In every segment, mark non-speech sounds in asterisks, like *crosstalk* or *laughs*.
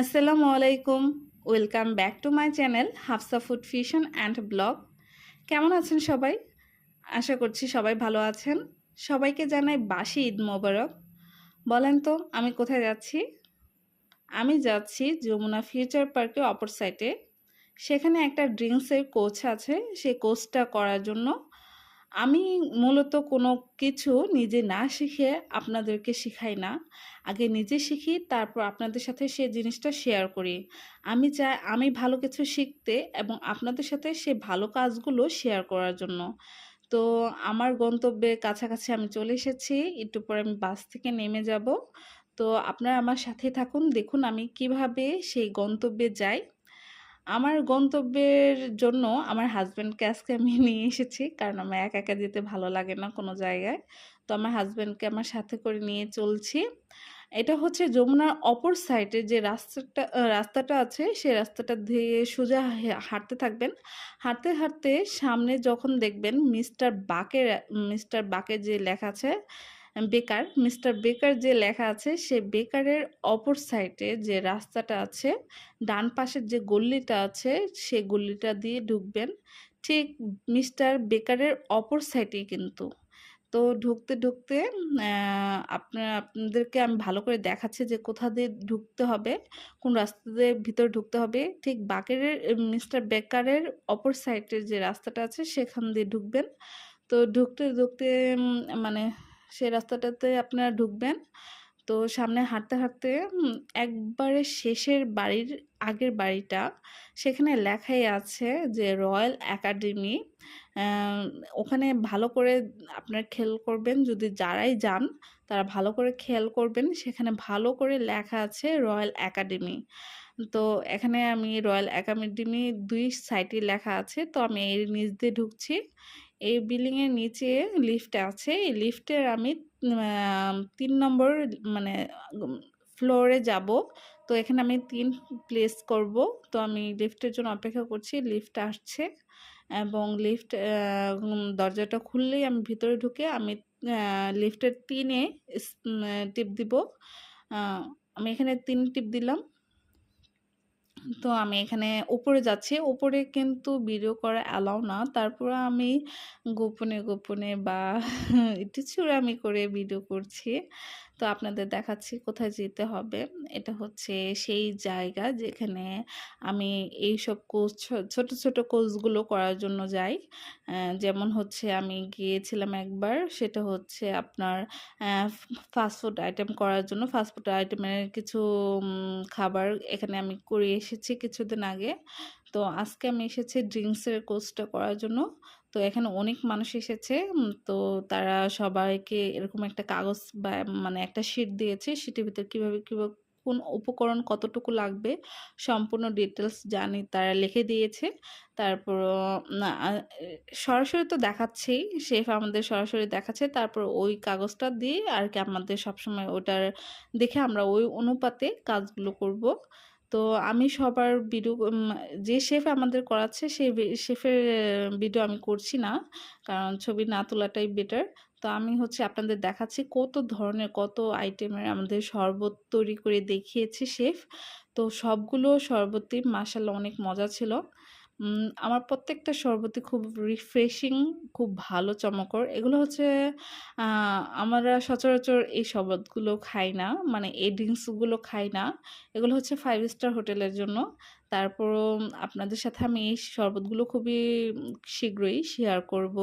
আসসালামু আলাইকুম, welcome back to my channel Hafsa food fusion and blog. কেমন আছেন সবাই? আশা করছি সবাই ভালো আছেন। সবাইকে জানাই বাসি ঈদ মোবারক। বলেন তো, আমি কোথায় যাচ্ছি? আমি যাচ্ছি যমুনা ফিউচার পার্কে অপর সাইডে সেখানে একটা ড্রিঙ্কসের কোচ আছে সেই কোচটা করার জন্য আমি মূলত কোনো কিছু নিজে না শিখে আপনাদেরকে শিখাই না। আগে নিজে শিখি, তারপর আপনাদের সাথে সে জিনিসটা শেয়ার করি। আমি চাই আমি ভালো কিছু শিখতে এবং আপনাদের সাথে সে ভালো কাজগুলো শেয়ার করার জন্য। তো আমার গন্তব্যের কাছাকাছি আমি চলে এসেছি, একটু পরে আমি বাস থেকে নেমে যাব। তো আপনারা আমার সাথে থাকুন, দেখুন আমি কীভাবে সেই গন্তব্যে যাই। আমার গন্তব্যের জন্য আমার হাজব্যান্ডকে আজকে আমি নিয়ে এসেছি। কারণ আমার একা একা যেতে ভালো লাগে না কোনো জায়গায়। তো আমার হাজব্যান্ডকে আমার সাথে করে নিয়ে চলছি। এটা হচ্ছে যমুনার অপর সাইডে যে রাস্তাটা রাস্তাটা আছে, সেই রাস্তাটা দিয়ে সোজা হাঁটতে থাকবেন। হাঁটতে হাঁটতে সামনে যখন দেখবেন মিস্টার বাকের মিস্টার বাকের যে লেখা আছে বেকার, মিস্টার বেকার যে লেখা আছে, সে বেকারের অপর সাইডে যে রাস্তাটা আছে, ডান পাশের যে গল্লিটা আছে, সে গল্লিটা দিয়ে ঢুকবেন। ঠিক মিস্টার বেকারের অপর সাইডে কিন্তু। তো ঢুকতে ঢুকতে আপনার, আপনাদেরকে আমি ভালো করে দেখাচ্ছি যে কোথা দিয়ে ঢুকতে হবে, কোন রাস্তা দিয়ে ভিতরে ঢুকতে হবে। ঠিক বাকেরের মিস্টার বেকারের অপর সাইডের যে রাস্তাটা আছে, সেখান দিয়ে ঢুকবেন। তো ঢুকতে ঢুকতে মানে সেই রাস্তাটাতে আপনারা ঢুকবেন। তো সামনে হাঁটতে হাঁটতে একবারে শেষের বাড়ির আগের বাড়িটা, সেখানে লেখাই আছে যে রয়্যাল একাডেমি। ওখানে ভালো করে আপনার খেয়াল করবেন, যদি যারাই যান, তারা ভালো করে খেয়াল করবেন, সেখানে ভালো করে লেখা আছে রয়্যাল একাডেমি। তো এখানে আমি রয়্যাল একাডেমি দুই সাইটে লেখা আছে, তো আমি এর নিচ দিয়ে ঢুকছি। এই বিল্ডিংয়ের নিচে লিফট আছে। এই লিফটের আমি তিন নম্বর মানে ফ্লোরে যাব। তো এখানে আমি তিন প্লেস করব। তো আমি লিফটের জন্য অপেক্ষা করছি। লিফট আসছে এবং লিফট দরজাটা খুললেই আমি ভিতরে ঢুকে আমি লিফটের তিনে টিপ দিব। আমি এখানে তিন টিপ দিলাম। তো আমি এখানে উপরে যাচ্ছি। উপরে কিন্তু ভিডিও করা অ্যালাউ না। তারপরে আমি গোপনে গোপনে বা *laughs* একটু আমি করে ভিডিও করছি। তো আপনাদের দেখাচ্ছি কোথায় যেতে হবে। এটা হচ্ছে সেই জায়গা যেখানে আমি এই সব কোর্স, ছোট ছোট কোর্সগুলো করার জন্য যাই। যেমন হচ্ছে আমি গিয়েছিলাম একবার, সেটা হচ্ছে আপনার ফাস্টফুড আইটেম করার জন্য। ফাস্টফুড আইটেমের কিছু খাবার এখানে আমি করে এসেছি কিছুদিন আগে। তো আজকে আমি এসেছি ড্রিঙ্কসের কোর্সটা করার জন্য। তো এখানে অনেক মানুষ এসেছে। তো তারা সবাইকে এরকম একটা কাগজ বা মানে একটা শিট দিয়েছে। সেটির ভিতরে কীভাবে কীভাবে কোন উপকরণ কতটুকু লাগবে সম্পূর্ণ ডিটেলস জানি তারা লিখে দিয়েছে। তারপর সরাসরি তো দেখাচ্ছেই শেফ আমাদের সরাসরি দেখাচ্ছে। তারপর ওই কাগজটা দিয়ে আর কি আমাদের সবসময় ওটার দেখে আমরা ওই অনুপাতে কাজগুলো করব। তো আমি সবার ভিডিও যে শেফ আমাদের করাচ্ছে সেই শেফের ভিডিও আমি করছি না। কারণ ছবি না তোলাটাই বেটার তো আমি হচ্ছে আপনাদের দেখাচ্ছি কত ধরনের, কত আইটেমের আমাদের শরবত তৈরি করে দেখিয়েছি শেফ তো সবগুলো শরবতই মাসাল্লাহ অনেক মজা ছিল। আমার প্রত্যেকটা শরবতই খুব রিফ্রেশিং খুব ভালো, চমকর। এগুলো হচ্ছে আমরা সচরাচর এই শরবতগুলো খাই না মানে এই ড্রিঙ্কসগুলো খাই না। এগুলো হচ্ছে ফাইভ স্টার হোটেলের জন্য। তারপরও, আপনাদের সাথে আমি এই শরবতগুলো খুবই শীঘ্রই শেয়ার করব।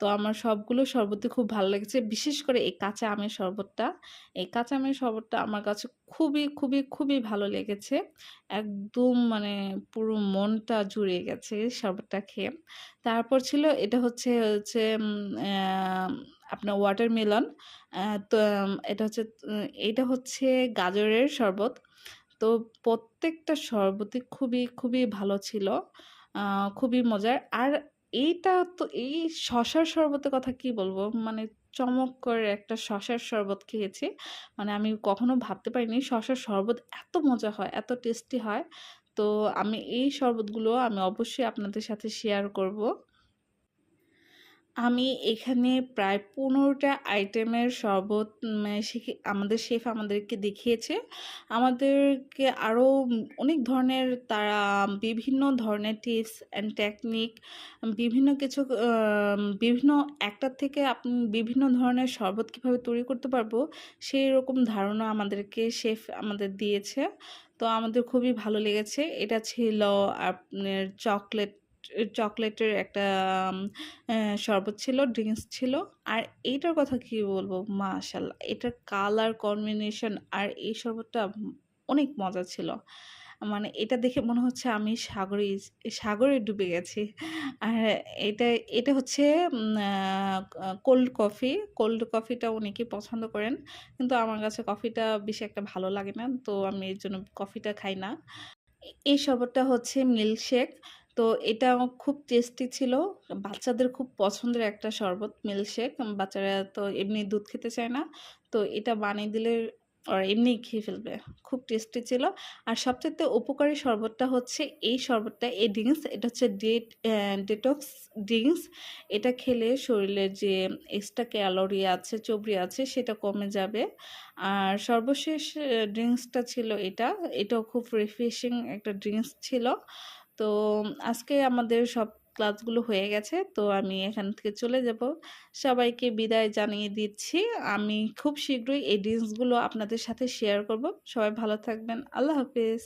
তো আমার সবগুলো শরবতই খুব ভালো লেগেছে। বিশেষ করে এই কাঁচা আমের শরবতটা। এই কাঁচা আমের শরবতটা আমার কাছে খুবই খুবই খুবই ভালো লেগেছে। একদম মানে পুরো মনটা জুড়ে গেছে শরবতটা খেয়ে। তারপর ছিল এটা হচ্ছে হচ্ছে আপনার ওয়াটারমেলন তো এটা হচ্ছে এটা হচ্ছে গাজরের শরবত। তো প্রত্যেকটা শরবতই খুবই খুবই ভালো ছিল। খুবই মজার। আর এইটা তো এই শশার শরবতের কথা কি বলব? মানে চমক করে একটা শশার শরবত খেয়েছি। মানে আমি কখনো ভাবতে পারিনি শশার শরবত এত মজা হয়, এত টেস্টি হয়। তো আমি এই শরবতগুলো আমি অবশ্যই আপনাদের সাথে শেয়ার করব। আমি এখানে প্রায় পনেরোটা আইটেমের শরবত আমাদের শেফ আমাদেরকে দেখিয়েছে। আমাদেরকে আরও অনেক ধরনের তারা বিভিন্ন ধরনের টিপস অ্যান্ড টেকনিক বিভিন্ন কিছু বিভিন্ন একটার থেকে আপনি বিভিন্ন ধরনের শরবত কীভাবে তৈরি করতে পারব, সেই রকম ধারণা আমাদেরকে শেফ আমাদের দিয়েছে। তো আমাদের খুবই ভালো লেগেছে। এটা ছিল আপনার চকলেট চকলেটের একটা শরবত ছিল, ড্রিঙ্কস ছিল। আর এইটার কথা কি বলব? মাশাআল্লাহ! এটার কালার কম্বিনেশন আর এই শরবতটা অনেক মজা ছিল। মানে এটা দেখে মনে হচ্ছে আমি সাগরে সাগরে ডুবে গেছি। আর এটা এটা হচ্ছে কোল্ড কফি। কোল্ড কফিটা অনেকেই পছন্দ করেন। কিন্তু আমার কাছে কফিটা বেশি একটা ভালো লাগে না। তো আমি এর জন্য কফিটা খাই না। এই শরবতটা হচ্ছে মিল্কশেক। তো এটা খুব টেস্টি ছিল। বাচ্চাদের খুব পছন্দের একটা শরবত মিল্কশেক। বাচ্চারা তো এমনি দুধ খেতে চায় না। তো এটা বানিয়ে দিলে আর এমনি খেয়ে ফেলবে। খুব টেস্টি ছিল। আর সবচাইতে উপকারী শরবতটা হচ্ছে এই শরবতটা, এই ড্রিংকস এটা হচ্ছে ডেট ডেটক্স ড্রিংকস। এটা খেলে শরীরের যে এক্সট্রা ক্যালোরি আছে, চর্বি আছে সেটা কমে যাবে। আর সর্বশেষ ড্রিঙ্কসটা ছিল এটা। এটাও খুব রিফ্রেশিং একটা ড্রিঙ্কস ছিল। তো আজকে আমাদের সব ক্লাসগুলো হয়ে গেছে। তো আমি এখান থেকে চলে যাব। সবাইকে বিদায় জানিয়ে দিচ্ছি। আমি খুব শীঘ্রই এই ড্রিংকসগুলো আপনাদের সাথে শেয়ার করব। সবাই ভালো থাকবেন। আল্লাহ হাফেজ।